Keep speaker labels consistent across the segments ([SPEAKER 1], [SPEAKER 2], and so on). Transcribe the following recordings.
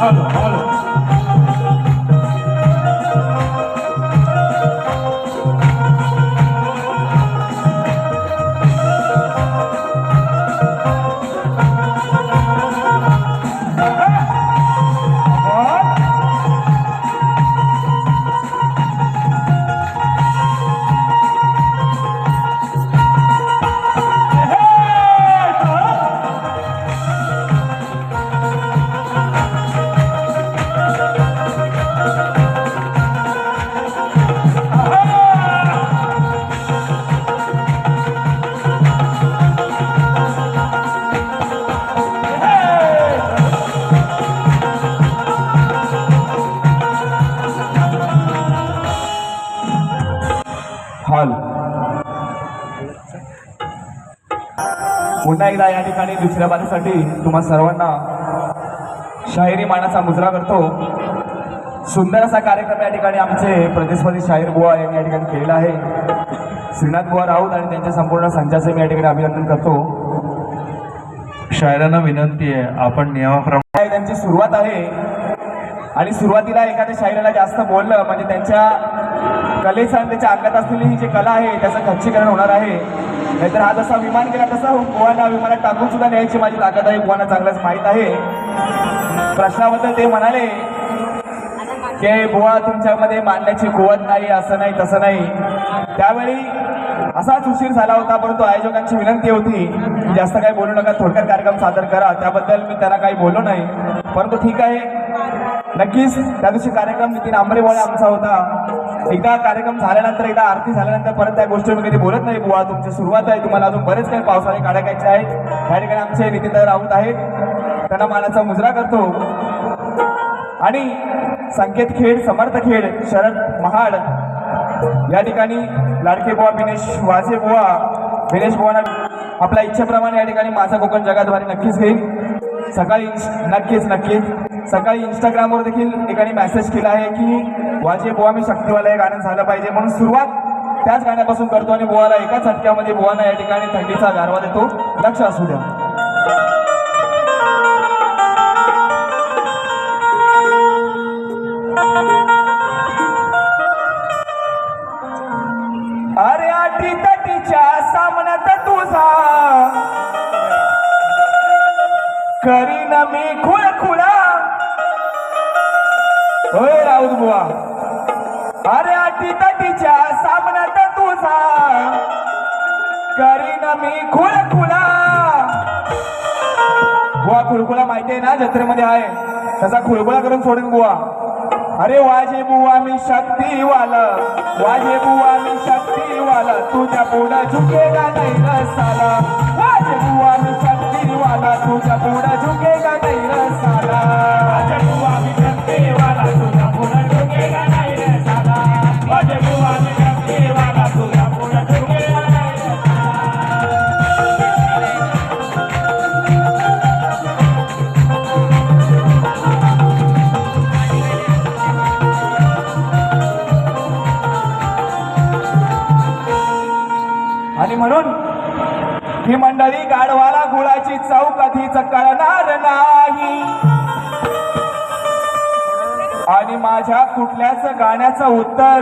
[SPEAKER 1] Hello hello hall पुन्हा एकदा या ठिकाणी दुसऱ्या बारीसाठी तुम्हा सर्वांना शाहिरी मानाचा मुजरा करतो. सुंदर असा कार्यक्रम या ठिकाणी आमचे प्रदेशपती शाहीर बुवा यांनी या ठिकाणी केलेला आहे. श्रीनाथ बुवा राऊत आणि त्यांच्या संपूर्ण संचाचे मी या ठिकाणी अभिनंदन करतो.
[SPEAKER 2] शायरांना विनंती आहे आपण नियमाप्रमाणे
[SPEAKER 1] त्यांची सुरुवात आहे. आणि सुरुवातीला एखाद्या शाहिराला जास्त बोललं म्हणजे त्यांच्या कलेचा त्याच्या अंगात असलेली ही जी कला आहे त्याचं खच्चीकरण होणार आहे. नाहीतर हा जसा विमान गेला तसा हो- बुवांना विमानात टाकून सुद्धा न्यायची माझी ताकद आहे. बुवांना चांगलाच माहीत आहे. प्रश्नाबद्दल ते म्हणाले की बुवा तुमच्यामध्ये मानण्याची कुवत नाही असं नाही तसं नाही. त्यावेळी असाच उशीर झाला होता परंतु आयोजकांची विनंती होती की जास्त काही बोलू नका थोडक्यात कार्यक्रम सादर करा. त्याबद्दल मी त्यांना काही बोललो नाही. परंतु ठीक आहे. नक्कीच त्या दिवशी कार्यक्रम नितीन आंबरेवाळे आमचा होता. एकदा कार्यक्रम झाल्यानंतर एकदा आरती झाल्यानंतर परत त्या गोष्टी मी कधी बोलत नाही बुवा. तुमची सुरुवात आहे. तुम्हाला अजून बरेच काही पावसाळे काढायचे आहेत. या ठिकाणी आमचे नितीन राऊत आहेत. त्यांना मानाचा मुजरा करतो. आणि संकेत खेड समर्थ खेड शरद महाड. या ठिकाणी लाडके बुवा विनेश वाजे बुवा. विनेश बुवाना आपल्या इच्छेप्रमाणे या ठिकाणी माझा कोकण जगाद्वारे नक्कीच घेईल सकाळी नक्कीच नक्कीच. सकाळी इंस्टाग्रामवर देखील एकाने मेसेज केला आहे की वाजे बुवा मी शक्तीवाला हे गाणं झालं पाहिजे. म्हणून सुरुवात त्याच गाण्यापासून करतो आणि बुवाला एकाच झटक्यामध्ये बुवांना या ठिकाणी थंडीचा गारवा देतो. लक्ष असू द्या. जत्रेमध्ये आहे. त्याचा खुळबुळा करून सोडून बुवा. अरे वाजे बुवा मी शक्तीवाला. वाजे बुवा मी शक्तीवाला. तुझ्या पुढा झुकेला नाही रसाला. वाजे बुवा मी शक्तीवाला. तुझ्या पुढा ही मंडळी गाढवाला गुळाची चव कधीच कळणार नाही. आणि माझ्या कुठल्याच गाण्याचं उत्तर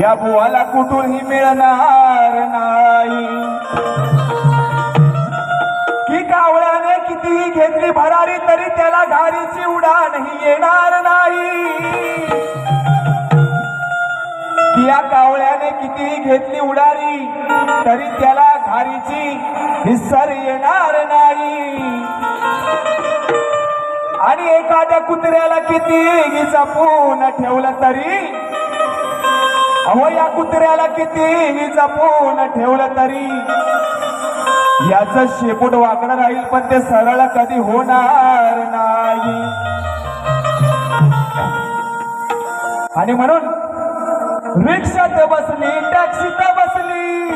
[SPEAKER 1] या बुवाला कुठूनही मिळणार नाही. की कावळ्याने कितीही घेतली भरारी तरी त्याला घारीची उडाणही येणार नाही. या कावळ्याने कितीही घेतली उडारी तरी त्याला घारीची हिस्सर येणार नाही. आणि एखाद्या कुत्र्याला कितीही जपून ठेवलं तरी अहो या कुत्र्याला कितीही जपून ठेवलं तरी याच शेपूट वाकडं राहील पण ते सरळ कधी होणार नाही. आणि म्हणून रिक्षात बसली टॅक्सीत बसली.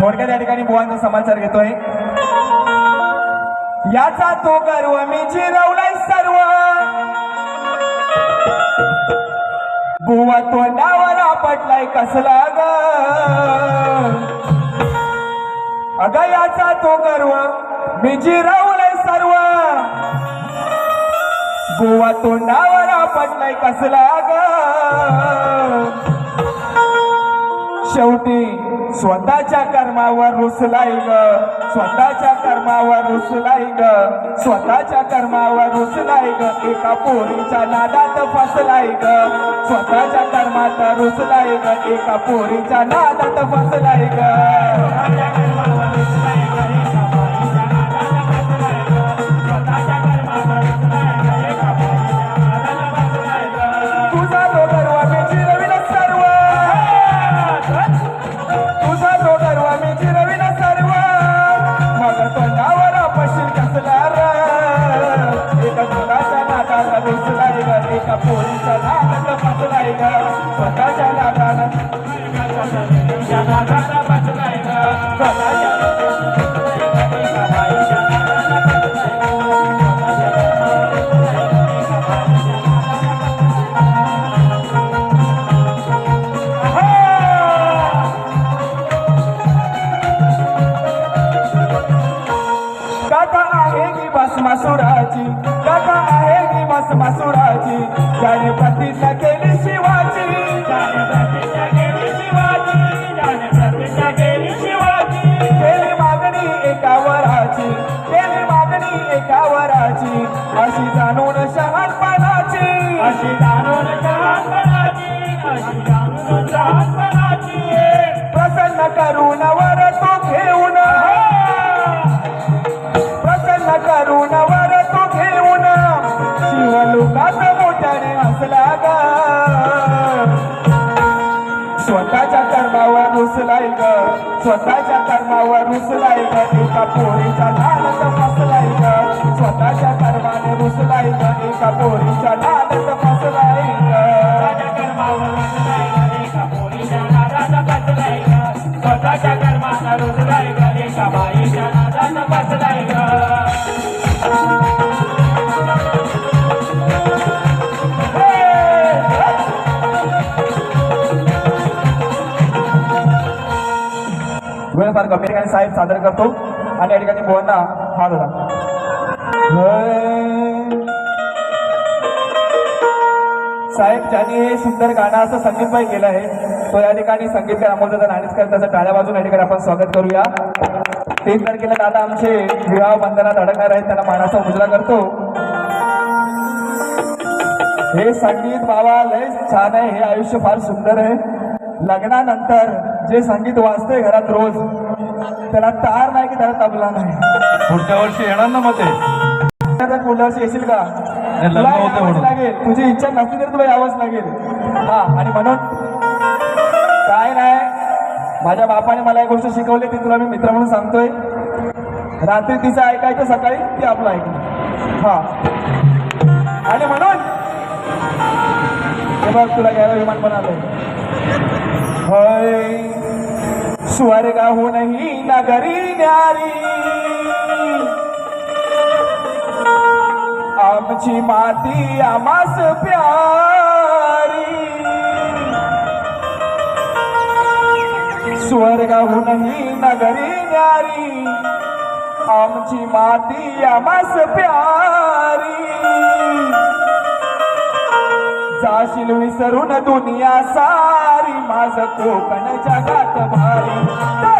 [SPEAKER 1] थोडक्यात या ठिकाणी बुवांचा समाचार घेतोय. याचा तो गर्व मी जिरवलाय सर्व. बुवा तोंडावर पटलाय कसला ग. अगं याचा तो गर्व मी जिरवलंय गोवा तोंडावर पडलाय कसला ग शेवटी स्वतःच्या कर्मावर रुसलाय ग. स्वतःच्या कर्मावर रुसलाय ग. स्वतःच्या कर्मावर रुसलाय ग. एका पोरीच्या नादात फसलाय ग. स्वतःच्या कर्मात रुसलाय ग. एका पोरीच्या नादात फसलाय ग. ग स्वतःच्या कर्मावर रुसलाय ग. स्वतःच्या कर्मावर रुसलाय ग. एका पोरीच्या नादात फसलाय ग. स्वतःच्या कर्माने रुसलाय ग. एका पोरीच्या नादात फसलाय ग.
[SPEAKER 3] स्वतःच्या कर्माला ग, एका बाईच्या नादात ग.
[SPEAKER 1] वेळ फार ठिकाणी साहेब सादर करतो. आणि या ठिकाणी बोलना हा होता साहेब ज्यांनी हे सुंदर गाणं असं संगीतमय केलं आहे तो या ठिकाणी संगीतकार अमोलदादा नाणेसकर त्याचं टाळ्या बाजून या ठिकाणी आपण स्वागत करूया. तीन तारखेला दादा आमचे विवाह बंधनात अडकणार आहेत त्यांना मानाचा उजरा करतो. हे संगीत बाबा लय छान आहे हे आयुष्य फार सुंदर आहे. लग्नानंतर जे संगीत वाजते घरात रोज त्याला तार नाही की त्याला तबला नाही.
[SPEAKER 2] पुढच्या वर्षी येणार ना मग ते?
[SPEAKER 1] पुढल्या वर्षी येशील का? तुला यावंच. लागेल. तुझी इच्छा नसली तरी तुला यावंच लागेल. हा आणि म्हणून काय नाही माझ्या बापाने मला एक गोष्ट शिकवली ती तुला मी मित्र म्हणून सांगतोय. रात्री तिचं ऐकायचं सकाळी ती आपलं ऐकलं हा. आणि म्हणून हे बघ तुला घ्यायला विमान बनवलंय होय. स्वर्गाहूनही नगरी न्यारी. आमची माती आमास प्यारी. स्वर्गाहूनही नगरी न्यारी. आमची माती आमास प्यारी. जाशील विसरून दुनिया सारी. माझ कोकण जगात भारी.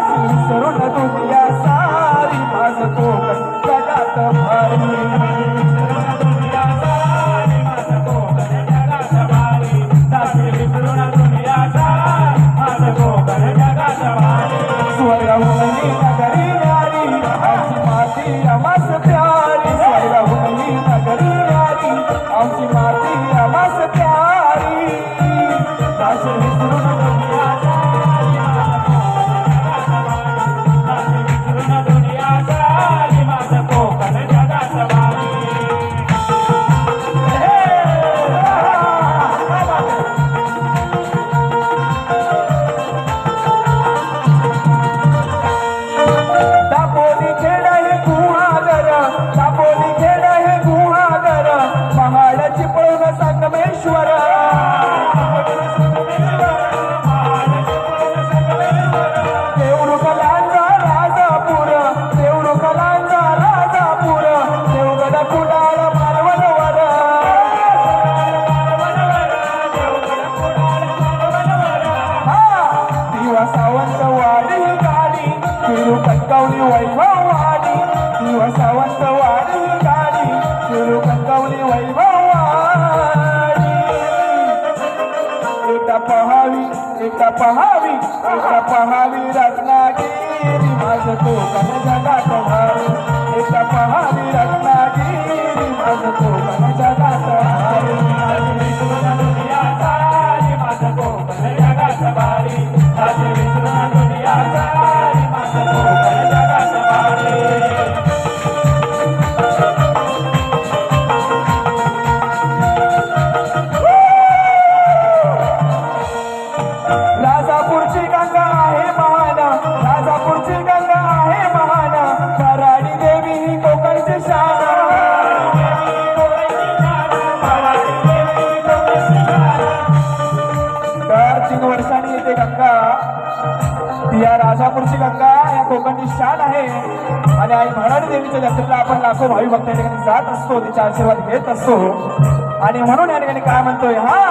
[SPEAKER 1] पहावी रत्नागिरी माझ तो कन जगात
[SPEAKER 3] भाऊ
[SPEAKER 1] राजापूरची गंगा या कोकणची शान आहे. आणि आई भराडी देवीच्या जत्रेला आपण लाखो भावी भक्त जात असतो तिचा आशीर्वाद घेत असतो. आणि म्हणून या ठिकाणी काय म्हणतोय? हा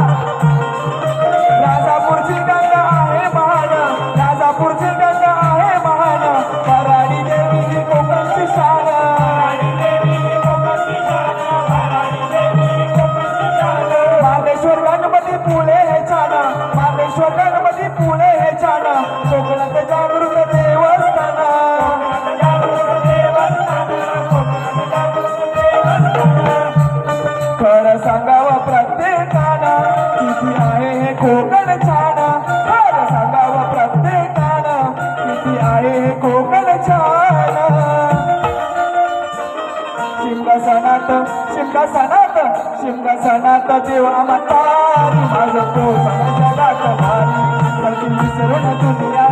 [SPEAKER 1] सिंहासनात सिंहासनात देवा म्हणता माझं तो विसरून दुनिया